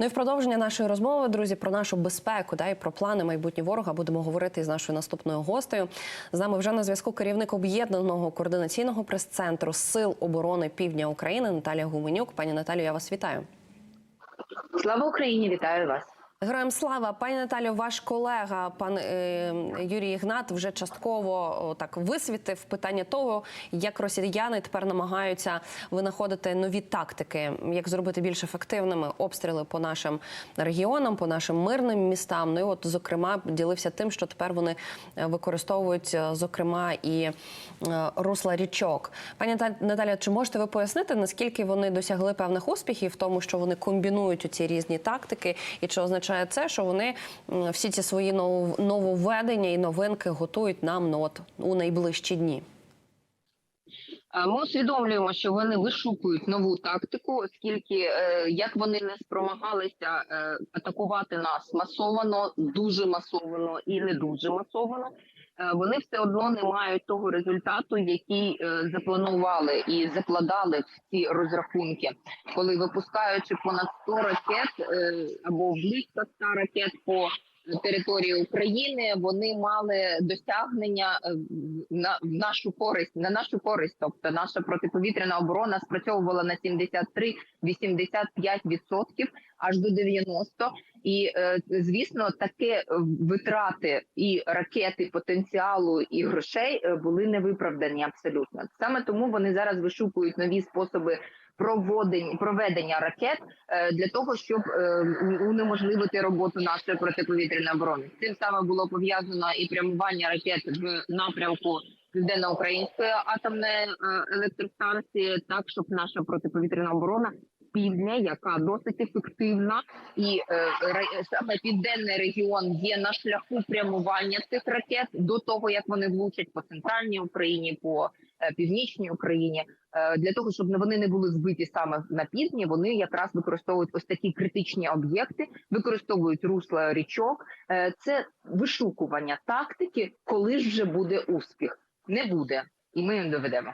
Ну і в продовження нашої розмови, друзі, про нашу безпеку да, і про плани майбутнього ворога будемо говорити із нашою наступною гостею. З нами вже на зв'язку керівник об'єднаного координаційного прес-центру Сил оборони Півдня України Наталія Гуменюк. Пані Наталію, я вас вітаю. Слава Україні, вітаю вас. Героям слава, пані Наталю, ваш колега, пан е, Юрій Ігнат, вже частково о, так висвітив питання того, як росіяни тепер намагаються винаходити нові тактики, як зробити більш ефективними обстріли по нашим регіонам, по нашим мирним містам. Ну і от зокрема ділився тим, що тепер вони е, використовують е, зокрема і е, русла річок. Пані Та- Наталя, чи можете ви пояснити наскільки вони досягли певних успіхів в тому, що вони комбінують ці різні тактики, і чи означає це, що вони всі ці свої нов- нововведення і новинки готують нам ну, от, у найближчі дні? Е, Ми усвідомлюємо, що вони вишукують нову тактику, оскільки е, як вони не спромагалися е, атакувати нас масовано, дуже масовано і не дуже масовано. Вони все одно не мають того результату, який запланували і закладали в ці розрахунки, коли випускаючи понад 100 ракет або близько 100 ракет по території України, вони мали досягнення е, на в нашу користь, на нашу користь. Тобто наша протиповітряна оборона спрацьовувала на 73-85% аж до 90%. І е, звісно, таке витрати і ракети потенціалу і грошей е, були невиправдані абсолютно. Саме тому вони зараз вишукують нові способи проводень проведення ракет е, для того, щоб е, унеможливити роботу нашої протиповітряної оборони. тим саме було пов'язано і прямування ракет в напрямку південноукраїнської атомної е, електростанції, так щоб наша протиповітряна оборона півдня, яка досить ефективна, і е, саме південний регіон є на шляху прямування цих ракет до того, як вони влучать по центральній Україні, по е, північній Україні. Е, Для того щоб вони не були збиті саме на півдні, вони якраз використовують ось такі критичні об'єкти, використовують русла річок. Е, Це вишукування тактики, коли ж вже буде успіх. Не буде, і ми їм доведемо.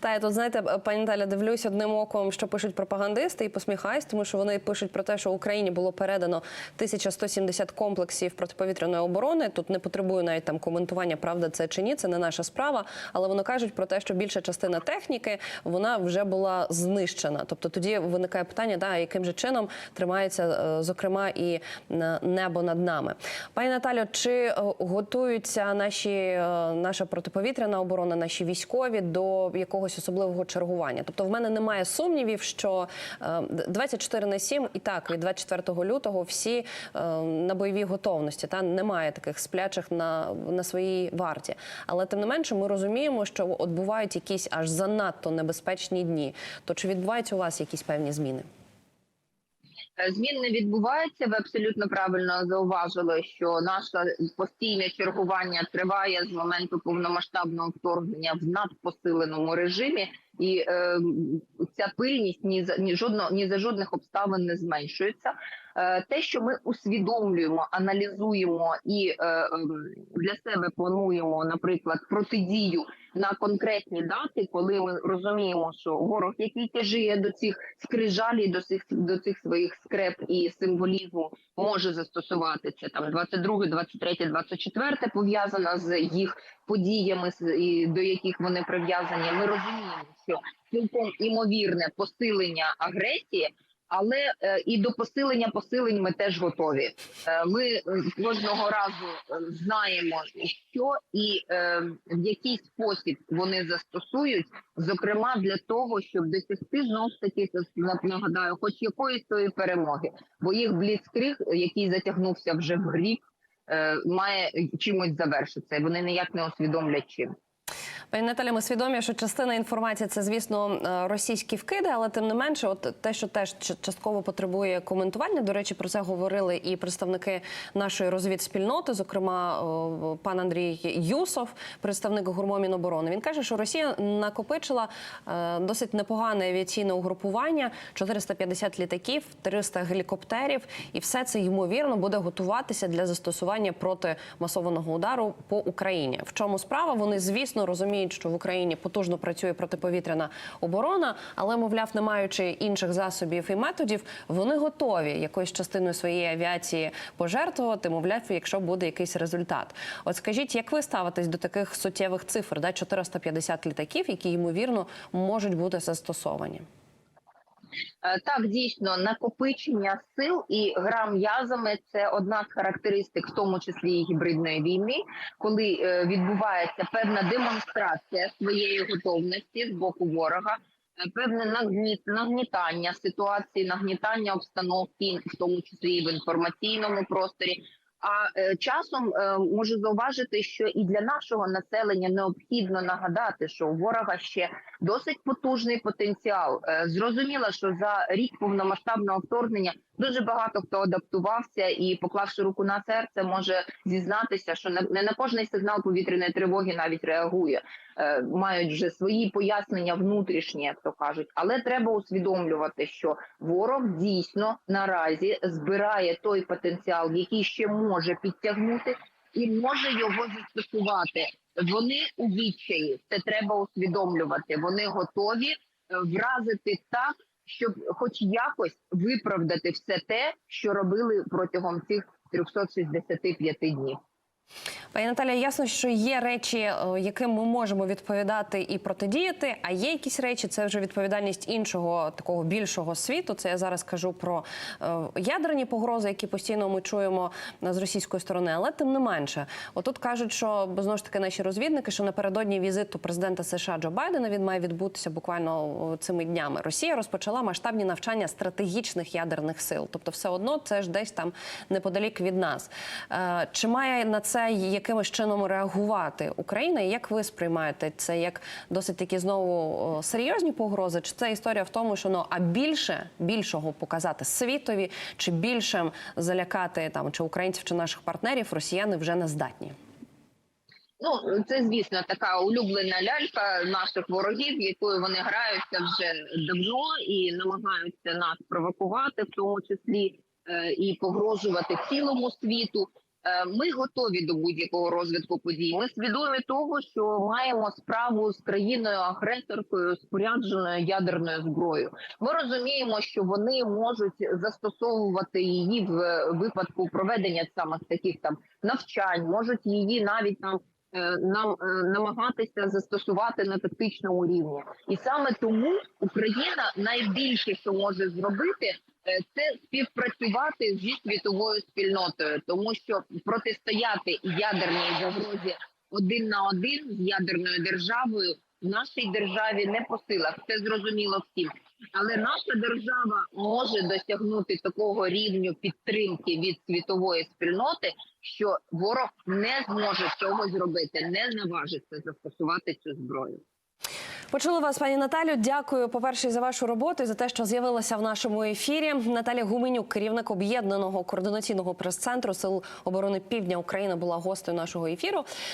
Та я тут знаєте, пані Наталя, дивлюсь одним оком, що пишуть пропагандисти, і посміхаюсь, тому що вони пишуть про те, що Україні було передано 1170 комплексів протиповітряної оборони. Тут не потребую навіть там коментування, правда це чи ні, це не наша справа. Але вони кажуть про те, що більша частина техніки вона вже була знищена. Тобто тоді виникає питання, да, яким же чином тримається е, зокрема і е, небо над нами. Пані Наталю, чи е, готуються наші е, наша протиповітряна оборона, наші військові до якогось особливого чергування? Тобто, в мене немає сумнівів, що е, 24 на 7 і так від 24 лютого всі е, на бойовій готовності. Та немає таких сплячих на, на своїй варті. Але тим не менше, ми розуміємо, що от бувають якісь аж занадто небезпечні дні. То чи відбуваються у вас якісь певні зміни? Е, Змін не відбувається. Ви абсолютно правильно зауважили, що наше постійне чергування триває з моменту повномасштабного вторгнення в надпосиленому режимі, і е, ця пильність ні за ні жодно ні за жодних обставин не зменшується. Е, те, що ми усвідомлюємо, аналізуємо і е, ем, для себе плануємо, наприклад, протидію на конкретні дати, коли ми розуміємо, що ворог, який тяжіє до цих скрижалей, до цих до цих своїх скреп і символізму, може застосувати це там 22, 23, 24, пов'язано з їх подіями, до яких вони прив'язані. Ми розуміємо, що цілком імовірне посилення агресії. Але е, і до посилення посилень ми теж готові. Е, ми е, кожного разу знаємо, що і в який спосіб вони застосують, зокрема для того, щоб досягти знов таки нагадаю, хоч якоїсь тої перемоги, бо їх бліцкриг, який затягнувся вже в рік, має чимось завершитися. Вони ніяк не усвідомлять чим. Пані Наталі, ми свідомі, що частина інформації це, звісно, е, російські вкиди, але тим не менше, от те, що теж частково потребує коментування. До речі, про це говорили і представники нашої розвідспільноти, зокрема пан Андрій Юсов, представник гурмо Міноборони. Він каже, що Росія накопичила е, досить непогане авіаційне угрупування, 450 літаків, 300 гелікоптерів, і все це ймовірно буде готуватися для застосування проти масованого удару по Україні. В чому справа? Вони, звісно, розуміють, розуміють, що в Україні потужно працює протиповітряна оборона, але, мовляв, не маючи інших засобів і методів, вони готові якоюсь частиною своєї авіації пожертвувати, мовляв, якщо буде якийсь результат. От скажіть, як ви ставитесь до таких суттєвих цифр? Да, 450 літаків, які ймовірно можуть бути застосовані? Е, Так, дійсно, накопичення сил і гра м'язами це одна з характеристик, в тому числі і гібридної війни, коли е, відбувається певна демонстрація своєї готовності з боку ворога, е, певне нагні- нагнітання ситуації, нагнітання обстановки, в тому числі і в інформаційному просторі. А е, часом е, можу зауважити, що і для нашого населення необхідно нагадати, що у ворога ще досить потужний потенціал. Е, Зрозуміло, що за рік повномасштабного вторгнення дуже багато хто адаптувався і, поклавши руку на серце, може зізнатися, що не на кожний сигнал повітряної тривоги навіть реагує. Е, Мають вже свої пояснення внутрішні, як то кажуть. Але треба усвідомлювати, що ворог дійсно наразі збирає той потенціал, який ще може підтягнути. І може його застосувати. Вони у відчаї. Це треба усвідомлювати. Вони готові е, вразити так, щоб, хоч якось, виправдати все те, що робили протягом цих 365 днів. Пані Наталя, ясно, що є речі, е, яким ми можемо відповідати і протидіяти. А є якісь речі, це вже відповідальність іншого такого більшого світу. Це я зараз кажу про е, ядерні погрози, які постійно ми чуємо е, з російської сторони. Але тим не менше, отут кажуть, що знову ж таки наші розвідники, що напередодні візиту президента США Джо Байдена він має відбутися буквально цими днями. Росія розпочала масштабні навчання стратегічних ядерних сил. Тобто, все одно це ж десь там неподалік від нас. Чи має на це якимось чином реагувати Україна? І як ви сприймаєте це як досить такі знову серйозні погрози? Чи це історія в тому, що ну а більше більшого показати світові, чи більшим залякати там чи українців, чи наших партнерів росіяни вже не здатні? Ну це звісно така улюблена лялька наших ворогів, якою вони граються вже давно і намагаються нас провокувати, в тому числі е, і погрожувати цілому світу. Е, Ми готові до будь-якого розвитку подій. Ми свідомі того, що маємо справу з країною агресоркою спорядженою ядерною зброєю. Ми розуміємо, що вони можуть застосовувати її в випадку проведення саме таких там навчань, можуть її навіть там е, нам е, намагатися застосувати на тактичному рівні, і саме тому Україна найбільше, що може зробити, е, це співпрацювати зі світовою спільнотою, тому що протистояти ядерній загрозі один на один з ядерною державою в нашій державі не по силах. Це зрозуміло всім. Але наша держава може досягнути такого рівню підтримки від світової спільноти, що ворог не зможе цього зробити, не наважиться застосувати цю зброю. Почули вас, пані Наталю. Дякую, по-перше, за вашу роботу і за те, що з'явилася в нашому ефірі. Наталя Гуменюк, керівник об'єднаного координаційного прес-центру Сил оборони Півдня України, була гостею нашого ефіру.